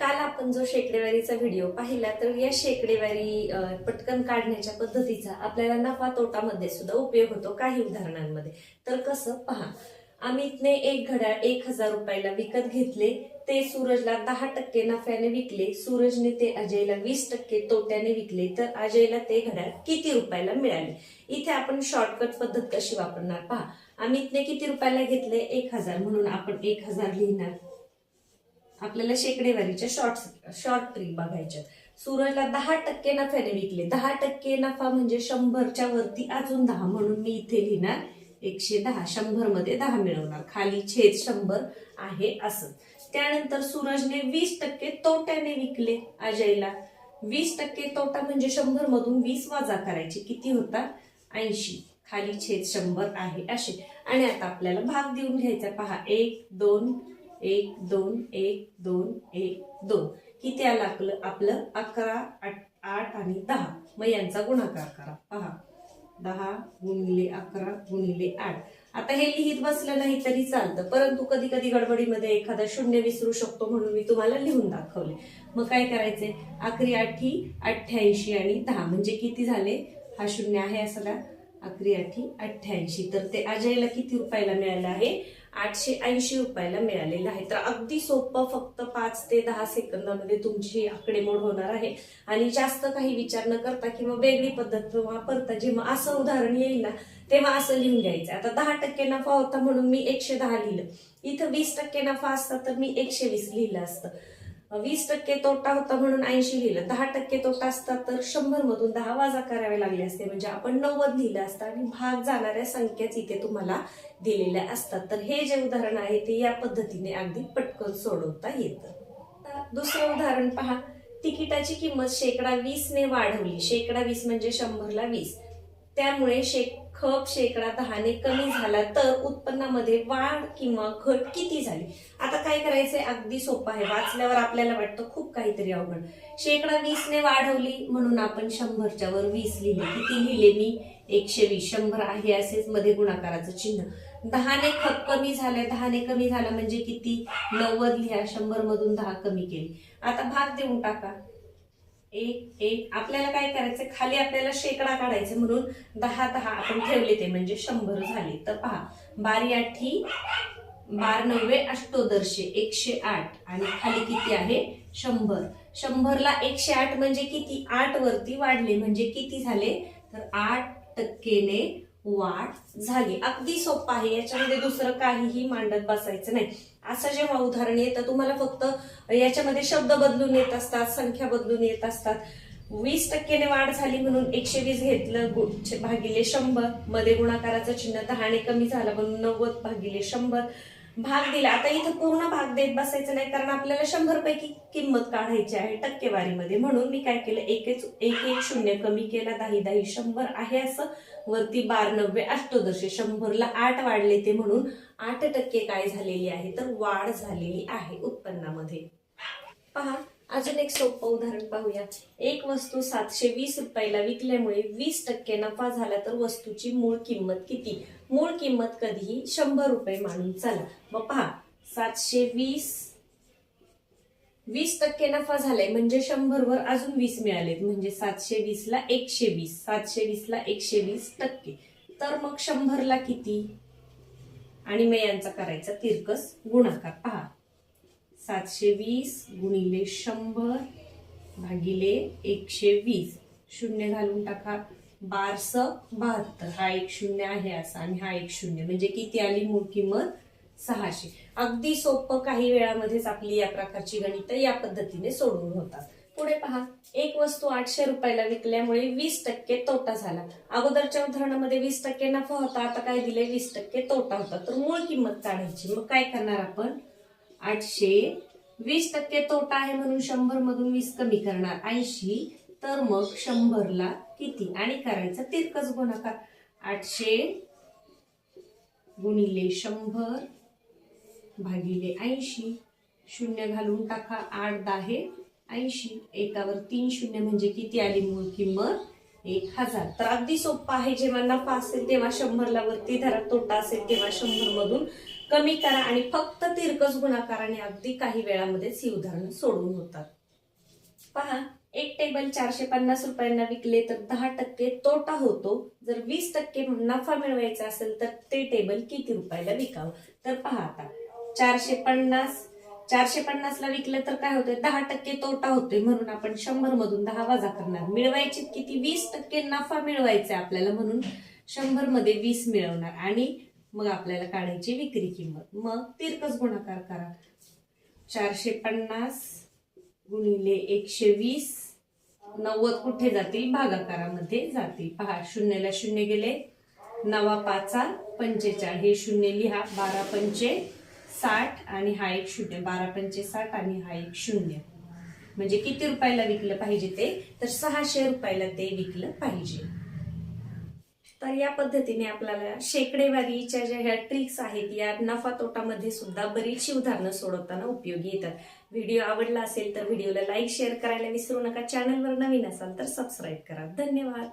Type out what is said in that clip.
काल आपण जो शेकडेवारीचा व्हिडिओ पाहिला तर या शेकडेवारी पटकन काढण्याच्या पद्धतीचा आपल्याला नफा तोटामध्ये सुद्धा उपयोग होतो काही उदाहरणांमध्ये. तर कसं पहा अमितने एक घड्याळ एक हजार रुपयाला विकत घेतले ते सूरजला दहा टक्के नफ्याने विकले सूरजने ते अजयला वीस टक्के तोट्याने विकले तर अजयला ते घड्याळ किती रुपयाला मिळाले? इथे आपण शॉर्टकट पद्धत कशी वापरणार? पहा अमितने किती रुपयाला घेतले एक हजार. म्हणून आपण एक हजार लिहिणार. आपल्याला शेकडेवारीच्या शॉर्ट शॉर्ट ट्रिक बघायच्या सूरजला दहा टक्के नफ्याने विकले. दहा टक्के नफा म्हणजे शंभरच्या वरती अजून दहा म्हणून मी इथे लिहिणार. एकशे दहा शंभरमध्ये दहा मिळवणार. खाली छेद शंभर आहे असं. त्यानंतर सूरजने वीस टक्के तोट्याने विकले अजयला. वीस टक्के तोटा म्हणजे शंभर मधून वीस वाजा करायचे. किती होता? ऐंशी. खाली छेद शंभर आहे असे. आणि आता आपल्याला भाग देऊन घ्यायचा. पहा एक दोन एक दोन एक दोन एक दोन. किती आलं आपलं? आपलं अकरा आठ आठ आणि दहा. मग यांचा गुणाकार करा. पहा. दहा गुणिले अकरा गुणिले आठ. आता हे लिहित बसलं नाही तरी चालतं. परंतु कधी कधी गडबडीमध्ये एखादा शून्य विसरू शकतो म्हणून मी तुम्हाला लिहून दाखवले. मग काय करायचे अकरी आठी अठ्ठ्याऐंशी आणि दहा. म्हणजे किती झाले? हा शून्य आहे असला. अकरी आठी अठ्ठ्याऐंशी. तर ते अजयला किती रुपयाला मिळालं आहे? आठशे ऐंशी रुपयाला मिळालेलं आहे. तर अगदी सोपं फक्त पाच ते दहा सेकंदामध्ये तुमची आकडेमोड होणार आहे. आणि जास्त काही विचार न करता किंवा वेगळी पद्धत वापरता जेव्हा असं उदाहरण येईल ना तेव्हा असं लिहून घ्यायचं. आता दहा टक्के नफा होता म्हणून मी एकशे दहा लिहिलं. इथं वीस टक्के नफा असता तर मी एकशे वीस लिहिलं असतं. वीस टक्के तोटा होता म्हणून ऐंशी लिहिलं. दहा टक्के तोटा असता तर शंभर मधून दहा वाजा करावे लागले असते. म्हणजे आपण नव्वद लिहिलं असतं आणि भाग जाणाऱ्या संख्याच इथे तुम्हाला दिलेल्या असतात. तर हे जे उदाहरण आहे ते या पद्धतीने अगदी पटकन सोडवता येतं. दुसरं उदाहरण पहा. तिकिटाची किंमत शेकडा वीसने वाढवली. शेकडा वीस म्हणजे शंभरला वीस. त्यामुळे शे खप शेकडा दहाने कमी झाला तर उत्पन्नामध्ये वाढ किंवा घट किती झाली? आता काय करायचंय? अगदी सोपं आहे. वाचल्यावर आपल्याला वाटतं खूप काहीतरी अवघड. शेकडा वीसने वाढवली म्हणून आपण शंभरच्या वर वीस लिहिले. किती लिहिले मी? एकशे वीस. शंभर आहे असेच मध्ये गुणाकाराचं चिन्ह. दहाने खप कमी झाले. दहाने कमी झाला म्हणजे किती? नव्वद लिहा. शंभर मधून दहा कमी केली. आता भाग देऊन टाका. एक एक. आपल्याला काय करायचं? खाली आपल्याला शेकडा काढायचे म्हणून दहा दहा आपण ठेवले ते म्हणजे शंभर झाले. तर पहा बारी आठी बार नव्वे अष्टोदर्शे एकशे आठ. आणि खाली किती आहे? शंभर. शंभरला एकशे आठ म्हणजे किती? आठ वरती वाढले. म्हणजे किती झाले? तर आठ टक्केने वाढ झाली. अगदी सोपं आहे. याच्यामध्ये दुसरं काहीही मांडत बसायचं नाही. असं जेव्हा उदाहरण येतं तुम्हाला फक्त याच्यामध्ये शब्द बदलून येत असतात संख्या बदलून येत असतात. वीस टक्केने वाढ झाली म्हणून एकशे वीस घेतलं भागिले शंभर. मध्ये गुणाकाराचं चिन्ह दहाने कमी झालं म्हणून नव्वद भागिले शंभर. भाग दिला. आता इथं पूर्ण भाग देत बसायचं नाही कारण आपल्याला शंभर पैकी किंमत काढायची आहे टक्केवारीमध्ये. म्हणून मी काय केलं एकच एक एक शून्य कमी केला दाही दाही शंभर आहे असं. वरती बार नव्वे अष्टोदशे शंभरला आठ वाढले ते म्हणून आठ टक्के काय झालेली आहे? तर वाढ झालेली आहे उत्पन्नामध्ये. पहा अजून एक सोपं उदाहरण पाहूया. एक वस्तू सातशे वीस रुपयाला विकल्यामुळे वीस टक्के नफा झाला तर वस्तूची मूळ किंमत किती? मूळ किंमत कधीही शंभर रुपये मानून चला. मग पहा सातशे वीस वीस टक्के नफा झालाय म्हणजे शंभर वर अजून वीस मिळालेत. म्हणजे सातशे वीस ला एकशे वीस सातशे वीस ला एकशे वीस टक्के. तर मग शंभरला किती? आणि मग यांचा करायचा तिरकस गुणाकार. पहा सातशे वीस गुणिले शंभर भागिले एकशे वीस. शून्य घालून टाका. बारस बहात्तर. हा एक शून्य आहे असा आणि हा एक शून्य. म्हणजे किती आली? मूळ किंमत सहाशे. अगदी सोपं काही वेळामध्येच आपली या प्रकारची गणितं या पद्धतीने सोडवून होतात. पुढे पहा. एक वस्तू आठशे रुपयाला विकल्यामुळे वीस टक्के तोटा झाला. अगोदरच्या उदाहरणामध्ये वीस टक्के नफा होता. आता काय दिले वीस टक्के तोटा होता. तर मूळ किंमत काढायची. मग काय करणार आपण? आठशे वीस टक्के तोटा आहे म्हणून शंभर मधून वीस कमी करणार. ऐंशी तर मग शंभरला किती? आणि करायचं तिरकच गुणाकार. आठशे गुणिले शंभर भागिले ऐंशी. शून्य घालून टाका आठ दहा ऐंशी. एकावर तीन शून्य म्हणजे किती आली मूळ किंमत? एक हजार. तर अगदी सोपं आहे. जेव्हा नफा असेल तेव्हा शंभरला वरती धरा. तोटा असेल तेव्हा शंभर मधून कमी करा आणि फक्त तिरकस गुणाकाराने अगदी काही वेळामध्येच ही उदाहरणं सोडून होतात. पहा एक टेबल चारशे पन्नास रुपयांना विकले तर दहा टक्के तोटा होतो. जर वीस टक्के नफा मिळवायचा असेल तर ते टेबल किती रुपयाला विकावं? तर पहा आता चारशे पन्नास चारशे पन्नासला विकलं तर काय होतंय? दहा टक्के तोटा होतोय. म्हणून आपण शंभर मधून दहा वजा करणार. मिळवायचे किती? वीस टक्के नफा मिळवायचा आपल्याला म्हणून शंभरमध्ये वीस मिळवणार. आणि मग आपल्याला काढायची विक्री किंमत. मग तिरकस गुणाकार करा. चारशे पन्नास गुणिले एकशे वीस नव्वद कुठे जातील? भागाकारामध्ये जातील. पहा शून्यला शून्य गेले. नवा पाचा पंचेचाळीस हे शून्य लिहा. बारा पंचे साठ आणि हा एक शून्य. बारा पंचे साठ आणि हा एक शून्य. म्हणजे किती रुपयाला विकलं पाहिजे ते? तर सहाशे रुपयाला ते विकलं पाहिजे. तर या पद्धतीने आपल्याला शेकडेवारीच्या ज्या ह्या ट्रिक्स आहेत या नफा तोटामध्ये सुद्धा बरीचशी उदाहरणं सोडवताना उपयोगी येतात. व्हिडिओ आवडला असेल तर व्हिडिओला लाईक शेअर करायला विसरू नका. चॅनलवर नवीन असाल तर सबस्क्राईब करा. धन्यवाद.